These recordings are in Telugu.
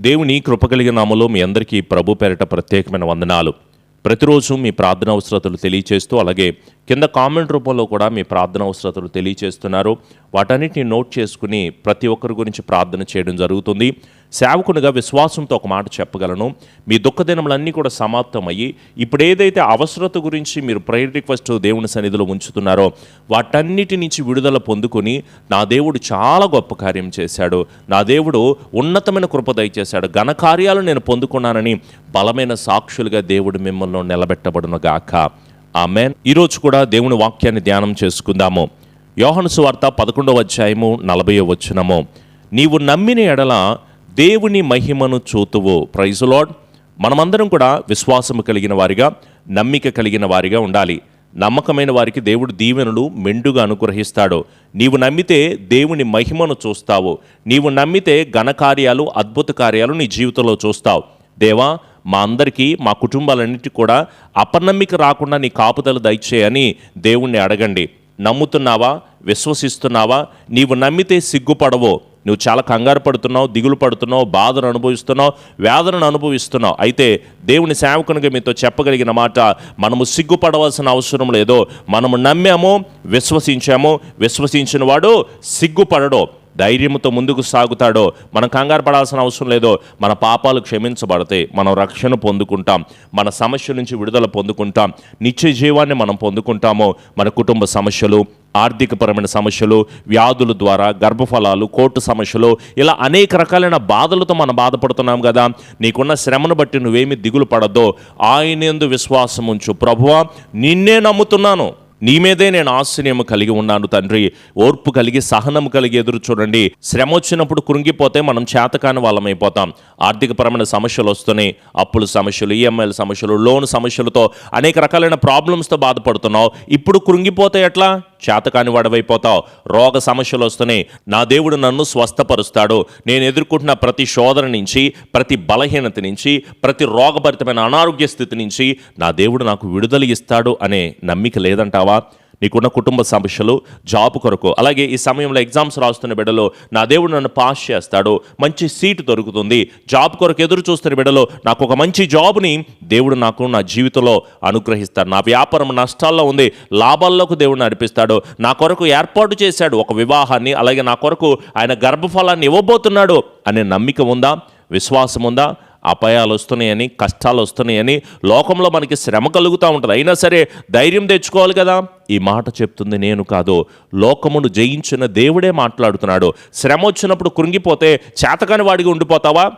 దేవుని కృప కలిగిన నామలో మీ అందరికీ ప్రభు పేరిట ప్రత్యేకమైన వందనాలు. ప్రతిరోజు మీ ప్రార్థన అవసరతలు తెలియచేస్తూ అలాగే కింద కామెంట్ రూపంలో కూడా మీ ప్రార్థన అవసరతలు తెలియచేస్తున్నారు. వాటన్నిటిని నోట్ చేసుకుని ప్రతి ఒక్కరి గురించి ప్రార్థన చేయడం జరుగుతుంది. సేవకునిగా విశ్వాసంతో ఒక మాట చెప్పగలను. మీ దుఃఖదినములన్నీ కూడా సమాప్తమయ్యి ఇప్పుడు ఏదైతే అవసరత గురించి మీరు ప్రేయర్ రిక్వెస్ట్ దేవుని సన్నిధిలో ఉంచుతున్నారో వాటన్నిటి నుంచి విడుదల పొందుకొని నా దేవుడు చాలా గొప్ప కార్యం చేశాడు. నా దేవుడు ఉన్నతమైన కృప దయచేశాడు. ఘన కార్యాలు నేను పొందుకున్నానని బలమైన సాక్షులుగా దేవుడు మిమ్మల్ని నిలబెట్టబడునగాక. ఆమె ఈరోజు కూడా దేవుని వాక్యాన్ని ధ్యానం చేసుకుందాము. యోహను సువార్త పదకొండవ అధ్యాయము నలభై వచ్చినము నీవు నమ్మిన ఎడల దేవుని మహిమను చూతువు. ప్రైజ్ లాడ్ మనమందరం కూడా విశ్వాసము కలిగిన వారిగా నమ్మిక కలిగిన వారిగా ఉండాలి. నమ్మకమైన వారికి దేవుడు దీవెనలు మెండుగా అనుగ్రహిస్తాడు. నీవు నమ్మితే దేవుని మహిమను చూస్తావు. నీవు నమ్మితే ఘనకార్యాలు అద్భుత కార్యాలు నీ జీవితంలో చూస్తావు. దేవా మా అందరికీ మా కుటుంబాలన్నిటి కూడా అపనమ్మిక రాకుండా నీ కాపుదలు దయచేయని దేవుణ్ణి అడగండి. నమ్ముతున్నావా? విశ్వసిస్తున్నావా? నీవు నమ్మితే సిగ్గుపడవో. నువ్వు చాలా కంగారు పడుతున్నావు దిగులు పడుతున్నావు బాధను అనుభవిస్తున్నావు వేదనను అనుభవిస్తున్నావు. అయితే దేవుని సేవకునిగా మీతో చెప్పగలిగిన మాట మనము సిగ్గుపడవలసిన అవసరం లేదో. మనము నమ్మాము విశ్వసించాము. విశ్వసించిన వాడు సిగ్గుపడడు ధైర్యంతో ముందుకు సాగుతాడో. మనం కంగారు పడాల్సిన అవసరం లేదో. మన పాపాలు క్షమించబడతాయి. మనం రక్షణ పొందుకుంటాం. మన సమస్య నుంచి విడుదల పొందుకుంటాం. నిత్య జీవాన్ని మనం పొందుకుంటాము. మన కుటుంబ సమస్యలు ఆర్థికపరమైన సమస్యలు వ్యాధుల ద్వారా గర్భఫలాలు కోర్టు సమస్యలు ఇలా అనేక రకాలైన బాధలతో మనం బాధపడుతున్నాం కదా. నీకున్న శ్రమను బట్టి నువ్వేమి దిగులు పడద్దో. ఆయన ఎందు విశ్వాసం ఉంచు. ప్రభువా నిన్నే నమ్ముతున్నాను. నీ మీదే నేను ఆశ్చర్యము కలిగి ఉన్నాను తండ్రి. ఓర్పు కలిగి సహనం కలిగి ఎదురు చూడండి. శ్రమ వచ్చినప్పుడు కృంగిపోతే మనం చేతకాని వాళ్ళమైపోతాం. ఆర్థికపరమైన సమస్యలు వస్తున్నాయి అప్పుల సమస్యలు ఈఎంఐల సమస్యలు లోన్ సమస్యలతో అనేక రకాలైన ప్రాబ్లమ్స్తో బాధపడుతున్నావు. ఇప్పుడు కృంగిపోతే ఎట్లా? చేతకాని వాడవైపోతావు. రోగ సమస్యలు వస్తున్నాయి. నా దేవుడు నన్ను స్వస్థపరుస్తాడు. నేను ఎదుర్కొంటున్న ప్రతి శోధన నుంచి ప్రతి బలహీనత నుంచి ప్రతి రోగభరితమైన అనారోగ్య స్థితి నుంచి నా దేవుడు నాకు విడుదల ఇస్తాడు అనే నమ్మిక లేదంటావా? నీకున్న కుటుంబ సమస్యలు జాబ్ కొరకు. అలాగే ఈ సమయంలో ఎగ్జామ్స్ రాస్తున్న బిడ్డలో నా దేవుడు నన్ను పాస్ చేస్తాడు మంచి సీటు దొరుకుతుంది. జాబ్ కొరకు ఎదురు చూస్తున్న బిడ్డలో నాకు ఒక మంచి జాబ్ని దేవుడు నాకు నా జీవితంలో అనుగ్రహిస్తాడు. నా వ్యాపారం నష్టాల్లో ఉంది. లాభాల్లోకి దేవుడు నడిపిస్తాడు. నా కొరకు ఏర్పాటు చేశాడు ఒక వివాహాన్ని. అలాగే నా కొరకు ఆయన గర్భఫలాన్ని ఇవ్వబోతున్నాడు అనే నమ్మిక ఉందా? విశ్వాసం ఉందా? అపాయాలు వస్తున్నాయని కష్టాలు వస్తున్నాయని లోకంలో మనకి శ్రమ కలుగుతూ ఉంటుంది. అయినా సరే ధైర్యం తెచ్చుకోవాలి కదా? ఈ మాట చెప్తుంది నేను కాదు. లోకమును జయించిన దేవుడే మాట్లాడుతున్నాడు. శ్రమ వచ్చినప్పుడు కృంగిపోతే చేతకాని వాడిగా ఉండిపోతావా?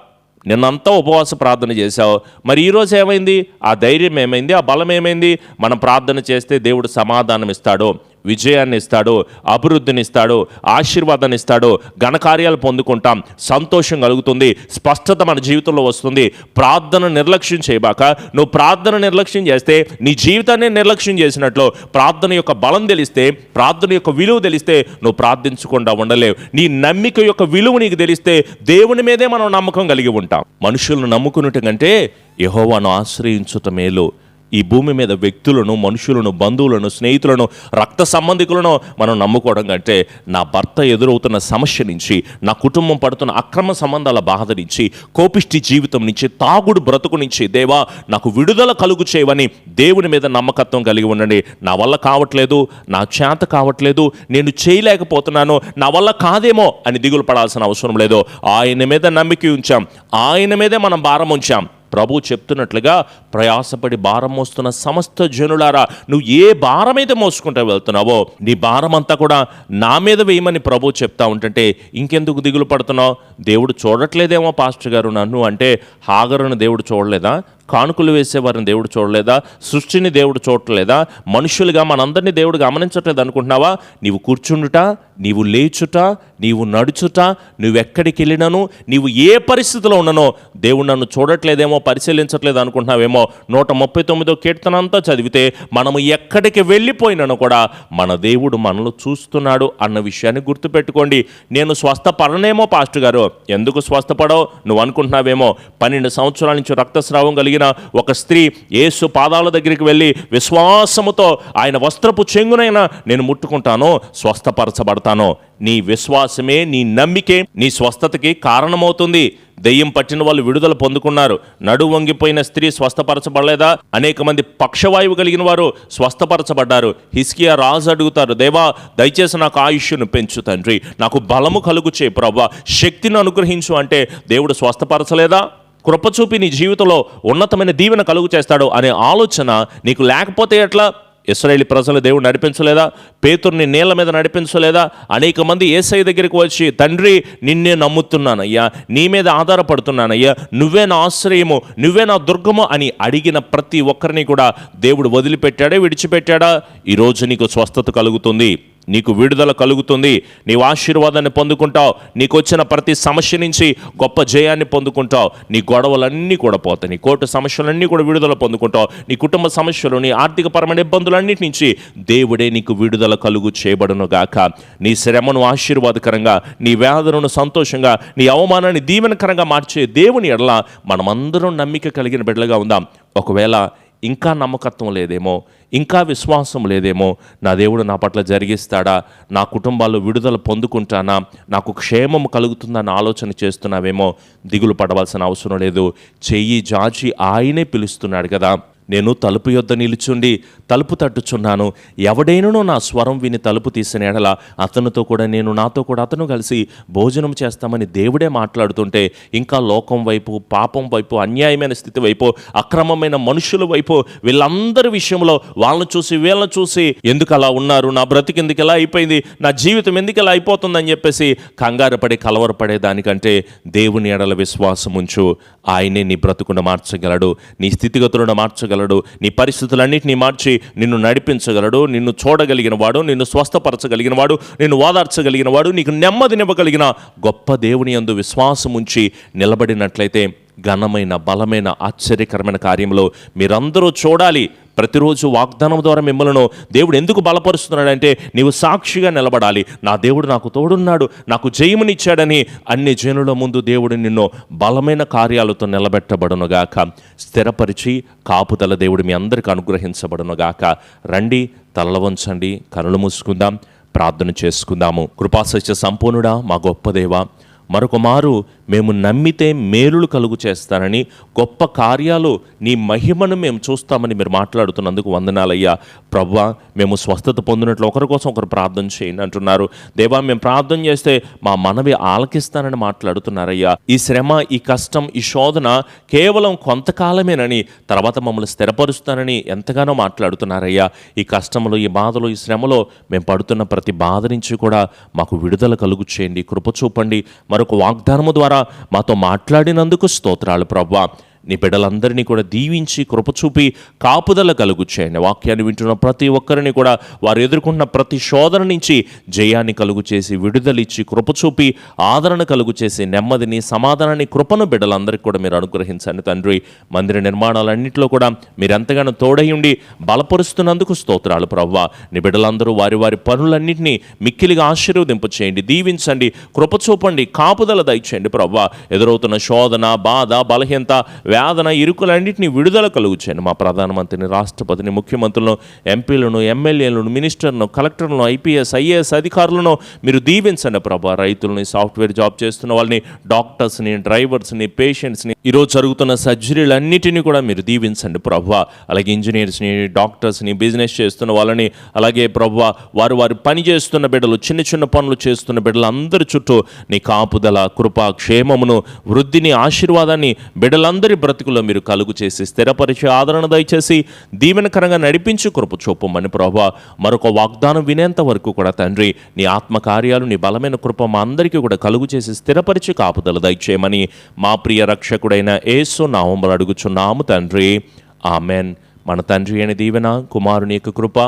నిన్నంతా ఉపవాస ప్రార్థన చేశావు. మరి ఈరోజు ఏమైంది? ఆ ధైర్యం ఏమైంది? ఆ బలం ఏమైంది? మనం ప్రార్థన చేస్తే దేవుడు సమాధానం ఇస్తాడు విజయాన్ని ఇస్తాడు అభివృద్ధిని ఇస్తాడు ఆశీర్వాదాన్ని ఇస్తాడు ఘనకార్యాలు పొందుకుంటాం. సంతోషం కలుగుతుంది స్పష్టత మన జీవితంలో వస్తుంది. ప్రార్థన నిర్లక్ష్యం చేయబాక నువ్వు ప్రార్థన నిర్లక్ష్యం చేస్తే నీ జీవితాన్ని నిర్లక్ష్యం చేసినట్లు ప్రార్థన యొక్క బలం తెలిస్తే ప్రార్థన యొక్క విలువ తెలిస్తే నువ్వు ప్రార్థించకుండా ఉండలేవు. నీ నమ్మిక యొక్క విలువ నీకు తెలిస్తే దేవుని మీదే మనం నమ్మకం కలిగి ఉంటాం. మనుషులను నమ్ముకున్నట్టు కంటే యహోవాను ఆశ్రయించుట మేలు. ఈ భూమి మీద వ్యక్తులను మనుషులను బంధువులను స్నేహితులను రక్త సంబంధికులను మనం నమ్ముకోవడం కంటే నా భర్త ఎదురవుతున్న సమస్య నుంచి నా కుటుంబం పడుతున్న అక్రమ సంబంధాల బాధ నుంచి కోపిష్టి జీవితం నుంచి తాగుడు బ్రతుకు నుంచి దేవా నాకు విడుదల కలుగు చేయవని దేవుని మీద నమ్మకత్వం కలిగి ఉండండి. నా వల్ల కావట్లేదు నా చేత కావట్లేదు నేను చేయలేకపోతున్నాను నా వల్ల కాదేమో అని దిగులు పడాల్సిన అవసరం లేదు. ఆయన మీద నమ్మిక ఉంచాం ఆయన మీదే మనం భారం ఉంచాం. ప్రభు చెప్తున్నట్లుగా ప్రయాసపడి భారం మోస్తున్న సమస్త జనులారా నువ్వు ఏ భారం అయితే మోసుకుంటూ వెళ్తున్నావో నీ భారం అంతా కూడా నా మీద వేయమని ప్రభు చెప్తా ఉంటుంటే ఇంకెందుకు దిగులు పడుతున్నావు? దేవుడు చూడట్లేదేమో పాస్టర్ గారు నన్ను అంటే హాగరును దేవుడు చూడలేదా? కానుకలు వేసేవారిని దేవుడు చూడలేదా? సృష్టిని దేవుడు చూడలేదా మనుషులుగా మనందరినీ దేవుడు గమనించట్లేదు అనుకుంటున్నావా? నీవు కూర్చుండుట నీవు లేచుట నీవు నడుచుట నువ్వెక్కడికి వెళ్ళినను నీవు ఏ పరిస్థితిలో ఉన్ననో దేవుడు నన్ను చూడట్లేదేమో పరిశీలించట్లేదు అనుకుంటున్నావేమో నూట ముప్పై తొమ్మిదో కీర్తన అంతా చదివితే మనము ఎక్కడికి వెళ్ళిపోయినను కూడా మన దేవుడు మనలో చూస్తున్నాడు అన్న విషయాన్ని గుర్తుపెట్టుకోండి. నేను స్వస్థపడనేమో పాస్టర్ గారు? ఎందుకు స్వస్థపడవు? నువ్వు అనుకుంటున్నావేమో? పన్నెండు సంవత్సరాల నుంచి రక్తస్రావం కలిగిన ఒక స్త్రీ యేసు పాదాల దగ్గరికి వెళ్ళి విశ్వాసముతో ఆయన వస్త్రపు చెంగునైనా నేను ముట్టుకుంటాను స్వస్థపరచబడతాను. నీ విశ్వాసమే నీ నమ్మికే నీ స్వస్థతకి కారణమవుతుంది. దెయ్యం పట్టిన వాళ్ళు విడుదల పొందుకున్నారు. నడు వంగిపోయిన స్త్రీ స్వస్థపరచబడలేదా? అనేక మంది పక్షవాయువు కలిగిన వారు స్వస్థపరచబడ్డారు. హిస్కియా రాజు అడుగుతారు దేవా దయచేసి నాకు ఆయుష్ను పెంచు తండ్రి. నాకు బలము కలుగు చేయి ప్రభా శక్తిని అనుగ్రహించు అంటే దేవుడు స్వస్థపరచలేదా? కృపచూపి నీ జీవితంలో ఉన్నతమైన దీవెన కలుగు చేస్తాడు అనే ఆలోచన నీకు లేకపోతే ఎట్లా? ఇస్రాయేలీ ప్రజలు దేవుడు నడిపించలేదా? పేతుర్ని నీళ్ళ మీద నడిపించలేదా? అనేక మంది ఏసై దగ్గరికి వచ్చి తండ్రి నిన్నే నమ్ముతున్నానయ్యా నీ మీద ఆధారపడుతున్నానయ్యా నువ్వే నా ఆశ్రయము నువ్వే నా దుర్గము అని అడిగిన ప్రతి ఒక్కరిని కూడా దేవుడు వదిలిపెట్టాడే విడిచిపెట్టాడా? ఈరోజు నీకు స్వస్థత కలుగుతుంది. నీకు విడుదల కలుగుతుంది. నీవు ఆశీర్వాదాన్ని పొందుకుంటావు. నీకు వచ్చిన ప్రతి సమస్య నుంచి గొప్ప జయాన్ని పొందుకుంటావు. నీ గొడవలన్నీ కూడా పోతాయి. నీ కోర్టు సమస్యలన్నీ కూడా విడుదల పొందుకుంటావు. నీ కుటుంబ సమస్యలు నీ ఆర్థికపరమైన ఇబ్బందులన్నిటి నుంచి దేవుడే నీకు విడుదల కలుగు చేయబడును గాక. నీ శ్రమను ఆశీర్వాదకరంగా నీ వేదనను సంతోషంగా నీ అవమానాన్ని దీవెనకరంగా మార్చే దేవుని ఎడల మనమందరం నమ్మిక కలిగిన బిడ్డలుగా ఉందాం. ఒకవేళ ఇంకా నమ్మకత్వం లేదేమో ఇంకా విశ్వాసం లేదేమో నా దేవుడు నా పట్ల జరిగిస్తాడా నా కుటుంబాల్లో విడుదల పొందుకుంటానా నాకు క్షేమం కలుగుతుందన్న ఆలోచన చేస్తున్నావేమో దిగులు పడవలసిన అవసరం లేదు. చెయ్యి జాచి ఆయనే పిలుస్తున్నాడు కదా. నేను తలుపు యొద్ద నిలుచుండి తలుపు తట్టుచున్నాను. ఎవడైనను నా స్వరం విని తలుపు తీసిన ఎడల అతనితో కూడా నేను నాతో కూడా అతను కలిసి భోజనం చేస్తామని దేవుడే మాట్లాడుతుంటే ఇంకా లోకం వైపు పాపం వైపు అన్యాయమైన స్థితి వైపు అక్రమమైన మనుషుల వైపు వీళ్ళందరి విషయంలో వాళ్ళని చూసి వీళ్ళని చూసి ఎందుకు అలా ఉన్నారు? నా బ్రతికి ఎందుకు ఎలా అయిపోయింది? నా జీవితం ఎందుకు ఎలా అయిపోతుందని చెప్పేసి కంగారు పడి కలవరపడే దానికంటే దేవుని ఎడల విశ్వాసం ఉంచు ఆయనే నీ బ్రతుకును మార్చగలడు. నీ స్థితిగతులను మార్చగలడు. నీ పరిస్థితులన్నింటినీ మార్చి నిన్ను నడిపించగలడు. నిన్ను చూడగలిగిన వాడు నిన్ను స్వస్థపరచగలిగిన వాడు నిన్ను ఓదార్చగలిగిన వాడు నీకు నెమ్మదినివ్వగలిగిన గొప్ప దేవుని యందు విశ్వాసం ఉంచి నిలబడినట్లయితే ఘనమైన బలమైన ఆశ్చర్యకరమైన కార్యంలో మీరందరూ చూడాలి. ప్రతిరోజు వాగ్దానం ద్వారా మిమ్మల్ని దేవుడు ఎందుకు బలపరుస్తున్నాడంటే నీవు సాక్షిగా నిలబడాలి. నా దేవుడు నాకు తోడున్నాడు నాకు జయమునిచ్చాడని అన్ని జనుల ముందు దేవుడు నిన్ను బలమైన కార్యాలతో నిలబెట్టబడునుగాక. స్థిరపరిచి కాపుదల దేవుడు మీ అందరికి అనుగ్రహించబడునుగాక. రండి తలల వంచండి కనులు మూసుకుందాం ప్రార్థన చేసుకుందాము. కృపాసత్య సంపూర్ణుడా మా గొప్ప దేవ మరొక మారు మేము నమ్మితే మేలులు కలుగు చేస్తానని గొప్ప కార్యాలు నీ మహిమను మేము చూస్తామని మీరు మాట్లాడుతున్నందుకు వందనాలయ్యా. ప్రవ్వా మేము స్వస్థత పొందినట్లు ఒకరి కోసం ఒకరు ప్రార్థన చేయండి అంటున్నారు. దేవా మేము ప్రార్థన చేస్తే మా మనవి ఆలకిస్తానని మాట్లాడుతున్నారయ్యా. ఈ శ్రమ ఈ కష్టం ఈ శోధన కేవలం కొంతకాలమేనని తర్వాత మమ్మల్ని స్థిరపరుస్తానని ఎంతగానో మాట్లాడుతున్నారయ్యా. ఈ కష్టంలో ఈ బాధలో ఈ శ్రమలో మేము పడుతున్న ప్రతి బాధ నుంచి కూడా మాకు విడుదల కలుగు చేయండి కృప చూపండి. మరొక వాగ్దానము ద్వారా మాతో మాట్లాడినందుకు స్తోత్రాలు ప్రభా. నీ బిడ్డలందరినీ కూడా దీవించి కృప చూపి కాపుదల కలుగు చేయండి వాక్యాన్ని వింటున్న ప్రతి ఒక్కరిని కూడా వారు ఎదుర్కొన్న ప్రతి శోధన నుంచి జయాన్ని కలుగు చేసి విడుదలిచ్చి కృప చూపి ఆదరణ కలుగు చేసి నెమ్మదిని సమాధానాన్ని కృపను బిడ్డలందరికీ కూడా మీరు అనుగ్రహించండి తండ్రి. మందిర నిర్మాణాలన్నింటిలో కూడా మీరు ఎంతగానో తోడై ఉండి బలపరుస్తున్నందుకు స్తోత్రాలు ప్రవ్వ. నీ బిడ్డలందరూ వారి వారి పనులన్నింటినీ మిక్కిలిగా ఆశీర్వదింప చేయండి దీవించండి కృప చూపండి కాపుదల దయచేయండి ప్రవ్వ. ఎదురవుతున్న శోధన బాధ బలహీనత వేదన ఇరుకులన్నింటినీ విడుదల కలుగుచేయండి మా ప్రధానమంత్రిని రాష్ట్రపతిని ముఖ్యమంత్రులను ఎంపీలను ఎమ్మెల్యేలను మినిస్టర్ను కలెక్టర్లను ఐపీఎస్ ఐఏఎస్ అధికారులను మీరు దీవించండి ప్రభా. రైతులని సాఫ్ట్వేర్ జాబ్ చేస్తున్న వాళ్ళని డాక్టర్స్ని డ్రైవర్స్ని పేషెంట్స్ని ఈరోజు జరుగుతున్న సర్జరీలన్నిటినీ కూడా మీరు దీవించండి ప్రభా. అలాగే ఇంజనీర్స్ని డాక్టర్స్ని బిజినెస్ చేస్తున్న వాళ్ళని అలాగే ప్రభా వారు వారు పని చేస్తున్న బిడ్డలు చిన్న చిన్న పనులు చేస్తున్న బిడ్డలు అందరి చుట్టూ నీ కాపుదల కృప క్షేమమును వృద్ధిని ఆశీర్వాదాన్ని బిడ్డలందరి బ్రతుకులో మీరు కలుగు చేసి స్థిరపరిచి ఆదరణ దయచేసి దీవెనకరంగా నడిపించి కృప చూపమని ప్రభా. మరొక వాగ్దానం వినేంత వరకు కూడా తండ్రి నీ ఆత్మకార్యాలు నీ బలమైన కృప మా అందరికీ కూడా కలుగు చేసి స్థిరపరిచి కాపుదల దయచేయమని మా ప్రియ రక్షకుడు రక్షకుడైన యేసు నామములు అడుగుచున్నాము తండ్రి. ఆమెన్. మన తండ్రి అయిన దీవెన కుమారుని యొక్క కృప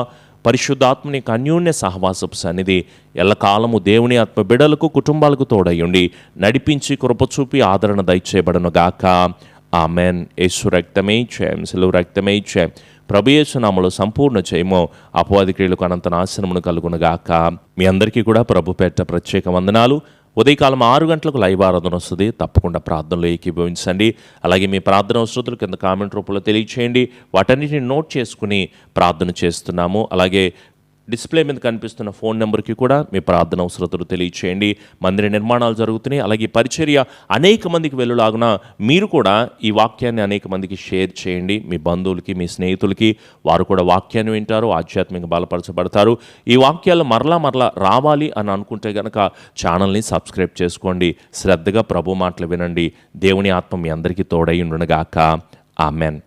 పరిశుద్ధాత్మని యొక్క అన్యోన్య సహవాసపు సన్నిధి ఎల్లకాలము దేవుని ఆత్మ బిడలకు కుటుంబాలకు తోడయ్యుండి నడిపించి కృప చూపి ఆదరణ దయచేయబడను గాక. ఆమెన్. యేసు రక్తమే చేయం సెలవు రక్తమే చేయం ప్రభుయేసునామలో సంపూర్ణ చేయమో అపవాది క్రియలకు అనంత నాశనమును కలుగునగాక మీ అందరికీ కూడా ప్రభు పెట్ట ప్రత్యేక వందనాలు. ఉదయకాలం ఆరు గంటలకు లైవ్ ఆరాధన వస్తుంది. తప్పకుండా ప్రార్థనలో ఏకీభవించండి. అలాగే మీ ప్రార్థన అవసరతలు కింద కామెంట్ రూపంలో తెలియచేయండి. వాటన్నిటిని నోట్ చేసుకుని ప్రార్థన చేస్తున్నాము. అలాగే డిస్ప్లే మీద కనిపిస్తున్న ఫోన్ నెంబర్కి కూడా మీ ప్రార్థన అవసరతలు తెలియచేయండి. మందిర నిర్మాణాలు జరుగుతున్నాయి. అలాగే పరిచర్య అనేక మందికి వెళ్ళలాగున మీరు కూడా ఈ వాక్యాన్ని అనేక మందికి షేర్ చేయండి. మీ బంధువులకి మీ స్నేహితులకి వారు కూడా వాక్యాన్ని వింటారు ఆధ్యాత్మిక బలపరచబడతారు. ఈ వాక్యాలు మరలా మరలా రావాలి అని అనుకుంటే కనుక ఛానల్ని సబ్స్క్రైబ్ చేసుకోండి. శ్రద్ధగా ప్రభు మాటలు వినండి. దేవుని ఆత్మ మీ అందరికీ తోడై ఉండునుగాక. ఆమెన్.